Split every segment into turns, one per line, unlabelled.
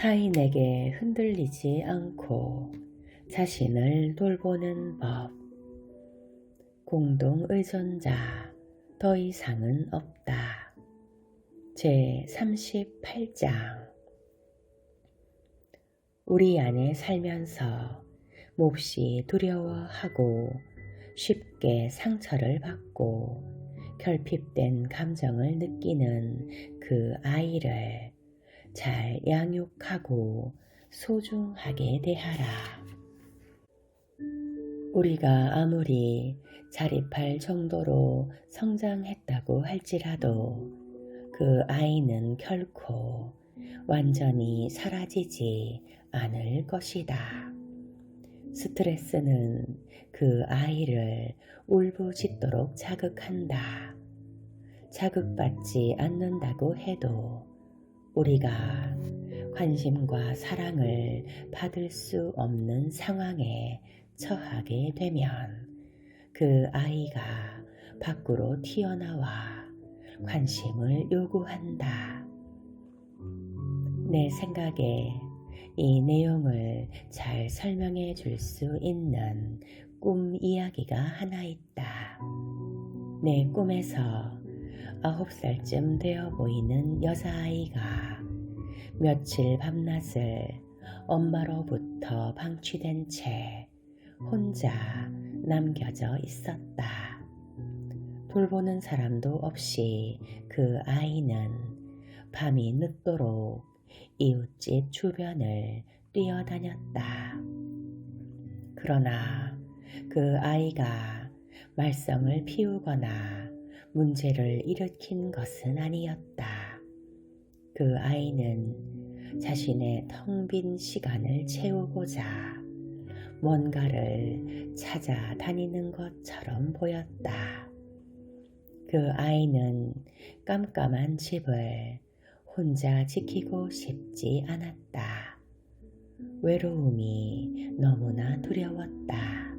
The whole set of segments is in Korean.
타인에게 흔들리지 않고 자신을 돌보는 법. 공동 의존자 더 이상은 없다. 제 38장 우리 안에 살면서 몹시 두려워하고 쉽게 상처를 받고 결핍된 감정을 느끼는 그 아이를 잘 양육하고 소중하게 대하라. 우리가 아무리 자립할 정도로 성장했다고 할지라도 그 아이는 결코 완전히 사라지지 않을 것이다. 스트레스는 그 아이를 울부짖도록 자극한다. 자극받지 않는다고 해도 우리가 관심과 사랑을 받을 수 없는 상황에 처하게 되면 그 아이가 밖으로 튀어나와 관심을 요구한다. 내 생각에 이 내용을 잘 설명해 줄 수 있는 꿈 이야기가 하나 있다. 내 꿈에서 아홉 살쯤 되어 보이는 여자아이가 며칠 밤낮을 엄마로부터 방치된 채 혼자 남겨져 있었다. 돌보는 사람도 없이 그 아이는 밤이 늦도록 이웃집 주변을 뛰어다녔다. 그러나 그 아이가 말썽을 피우거나 문제를 일으킨 것은 아니었다. 그 아이는 자신의 텅 빈 시간을 채우고자 뭔가를 찾아다니는 것처럼 보였다. 그 아이는 깜깜한 집을 혼자 지키고 싶지 않았다. 외로움이 너무나 두려웠다.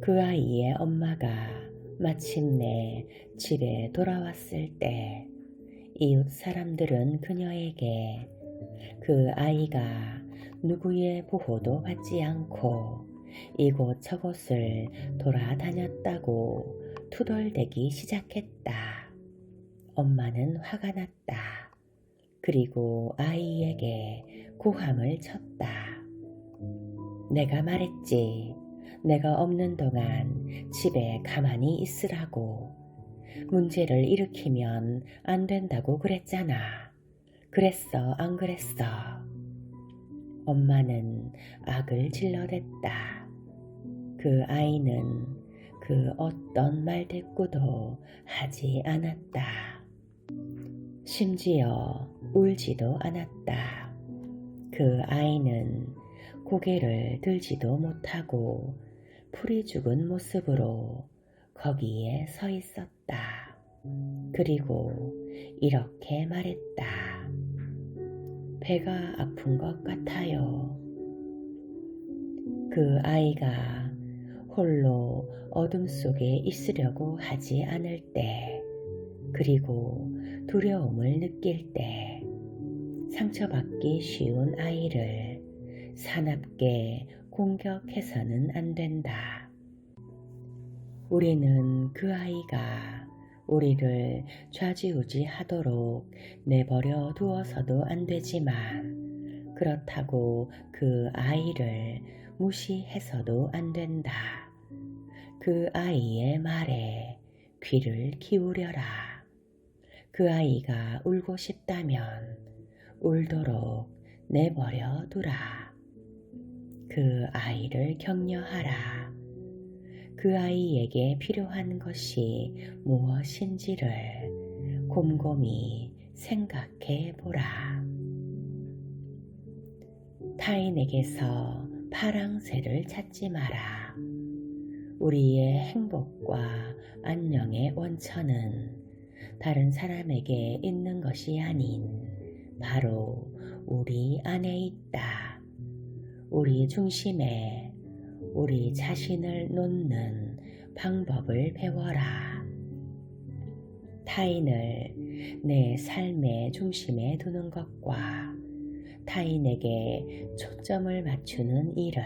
그 아이의 엄마가 마침내 집에 돌아왔을 때 이웃 사람들은 그녀에게 그 아이가 누구의 보호도 받지 않고 이곳 저곳을 돌아다녔다고 투덜대기 시작했다. 엄마는 화가 났다. 그리고 아이에게 고함을 쳤다. 내가 말했지. 내가 없는 동안 집에 가만히 있으라고. 문제를 일으키면 안 된다고 그랬잖아. 그랬어, 안 그랬어? 엄마는 악을 질러댔다. 그 아이는 그 어떤 말대꾸도 하지 않았다. 심지어 울지도 않았다. 그 아이는 고개를 들지도 못하고 풀이 죽은 모습으로 거기에 서 있었다. 그리고 이렇게 말했다. 배가 아픈 것 같아요. 그 아이가 홀로 어둠 속에 있으려고 하지 않을 때, 그리고 두려움을 느낄 때, 상처받기 쉬운 아이를 사납게 공격해서는 안 된다. 우리는 그 아이가 우리를 좌지우지 하도록 내버려 두어서도 안 되지만 그렇다고 그 아이를 무시해서도 안 된다. 그 아이의 말에 귀를 기울여라. 그 아이가 울고 싶다면 울도록 내버려 두라. 그 아이를 격려하라. 그 아이에게 필요한 것이 무엇인지를 곰곰이 생각해 보라. 타인에게서 파랑새를 찾지 마라. 우리의 행복과 안녕의 원천은 다른 사람에게 있는 것이 아닌 바로 우리 안에 있다. 우리 중심에 우리 자신을 놓는 방법을 배워라. 타인을 내 삶의 중심에 두는 것과 타인에게 초점을 맞추는 일을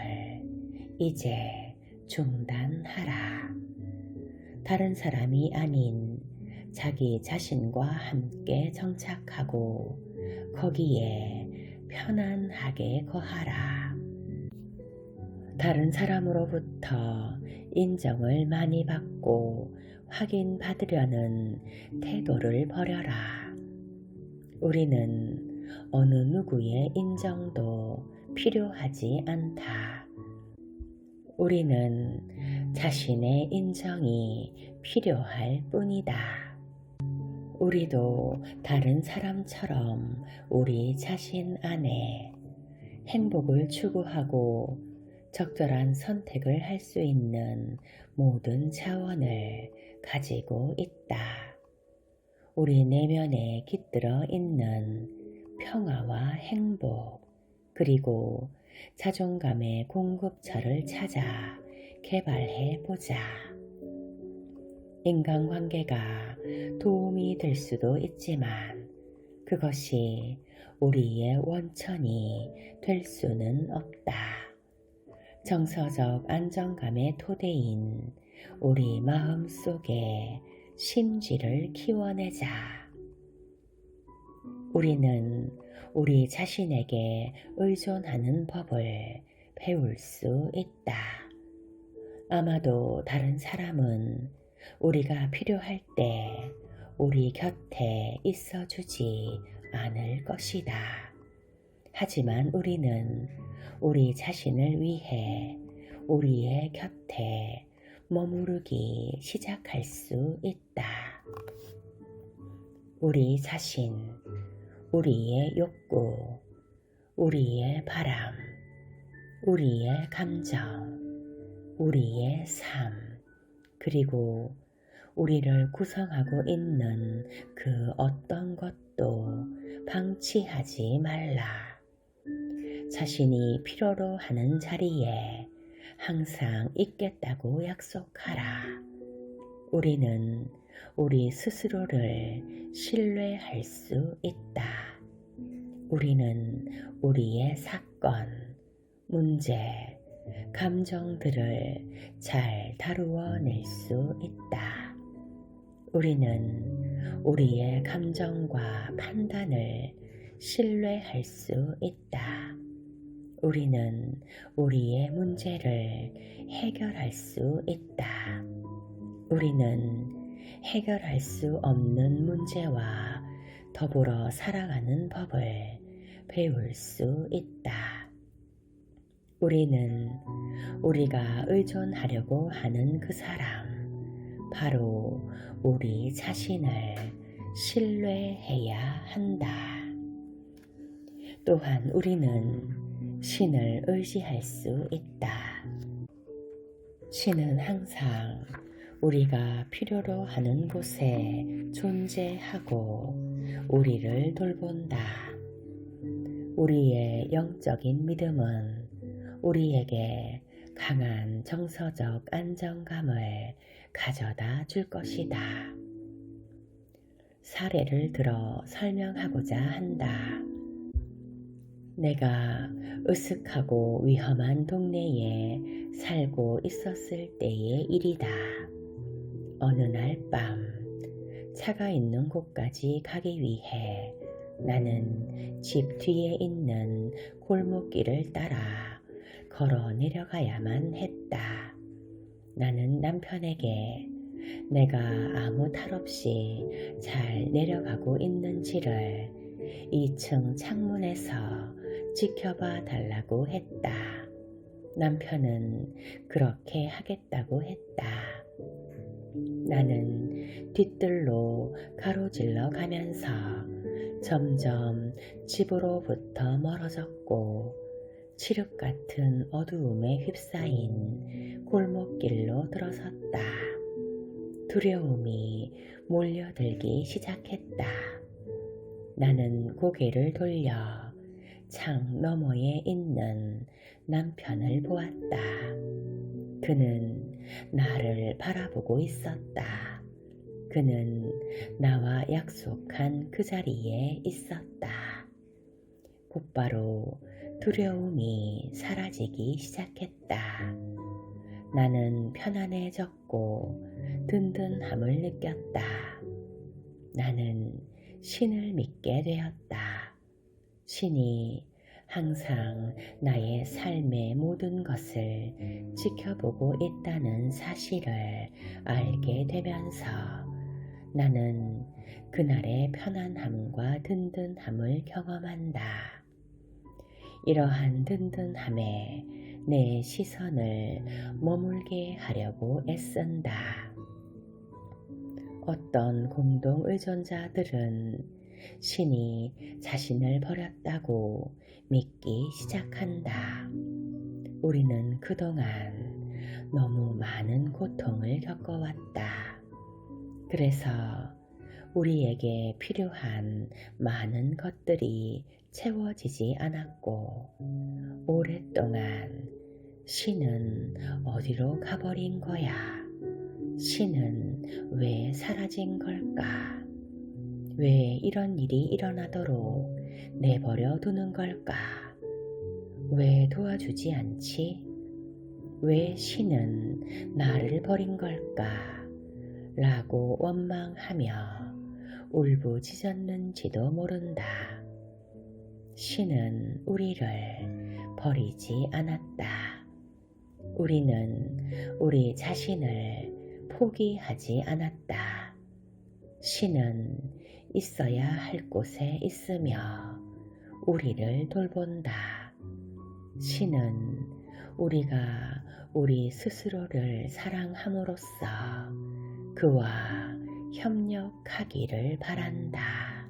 이제 중단하라. 다른 사람이 아닌 자기 자신과 함께 정착하고 거기에 편안하게 거하라. 다른 사람으로부터 인정을 많이 받고 확인받으려는 태도를 버려라. 우리는 어느 누구의 인정도 필요하지 않다. 우리는 자신의 인정이 필요할 뿐이다. 우리도 다른 사람처럼 우리 자신 안에 행복을 추구하고 적절한 선택을 할 수 있는 모든 자원을 가지고 있다. 우리 내면에 깃들어 있는 평화와 행복, 그리고 자존감의 공급처를 찾아 개발해 보자. 인간관계가 도움이 될 수도 있지만 그것이 우리의 원천이 될 수는 없다. 정서적 안정감의 토대인 우리 마음 속에 심지를 키워내자. 우리는 우리 자신에게 의존하는 법을 배울 수 있다. 아마도 다른 사람은 우리가 필요할 때 우리 곁에 있어 주지 않을 것이다. 하지만 우리는 우리 자신을 위해 우리의 곁에 머무르기 시작할 수 있다. 우리 자신, 우리의 욕구, 우리의 바람, 우리의 감정, 우리의 삶, 그리고 우리를 구성하고 있는 그 어떤 것도 방치하지 말라. 자신이 필요로 하는 자리에 항상 있겠다고 약속하라. 우리는 우리 스스로를 신뢰할 수 있다. 우리는 우리의 사건, 문제, 감정들을 잘 다루어낼 수 있다. 우리는 우리의 감정과 판단을 신뢰할 수 있다. 우리는 우리의 문제를 해결할 수 있다. 우리는 해결할 수 없는 문제와 더불어 살아가는 법을 배울 수 있다. 우리는 우리가 의존하려고 하는 그 사람, 바로 우리 자신을 신뢰해야 한다. 또한 우리는 신을 의지할 수 있다. 신은 항상 우리가 필요로 하는 곳에 존재하고 우리를 돌본다. 우리의 영적인 믿음은 우리에게 강한 정서적 안정감을 가져다 줄 것이다. 사례를 들어 설명하고자 한다. 내가 으슥하고 위험한 동네에 살고 있었을 때의 일이다. 어느 날 밤, 차가 있는 곳까지 가기 위해 나는 집 뒤에 있는 골목길을 따라 걸어 내려가야만 했다. 나는 남편에게 내가 아무 탈 없이 잘 내려가고 있는지를 2층 창문에서 지켜봐 달라고 했다. 남편은 그렇게 하겠다고 했다. 나는 뒤뜰로 가로질러 가면서 점점 집으로부터 멀어졌고 칠흑 같은 어두움에 휩싸인 골목길로 들어섰다. 두려움이 몰려들기 시작했다. 나는 고개를 돌려 창 너머에 있는 남편을 보았다. 그는 나를 바라보고 있었다. 그는 나와 약속한 그 자리에 있었다. 곧바로 두려움이 사라지기 시작했다. 나는 편안해졌고 든든함을 느꼈다. 나는 신을 믿게 되었다. 신이 항상 나의 삶의 모든 것을 지켜보고 있다는 사실을 알게 되면서 나는 그날의 편안함과 든든함을 경험한다. 이러한 든든함에 내 시선을 머물게 하려고 애쓴다. 어떤 공동 의존자들은 신이 자신을 버렸다고 믿기 시작한다. 우리는 그동안 너무 많은 고통을 겪어왔다. 그래서 우리에게 필요한 많은 것들이 채워지지 않았고, 오랫동안 신은 어디로 가버린 거야? 신은 왜 사라진 걸까? 왜 이런 일이 일어나도록 내버려 두는 걸까? 왜 도와주지 않지? 왜 신은 나를 버린 걸까? 라고 원망하며 울부짖었는지도 모른다. 신은 우리를 버리지 않았다. 우리는 우리 자신을 포기하지 않았다. 신은 있어야 할 곳에 있으며 우리를 돌본다. 신은 우리가 우리 스스로를 사랑함으로써 그와 협력하기를 바란다.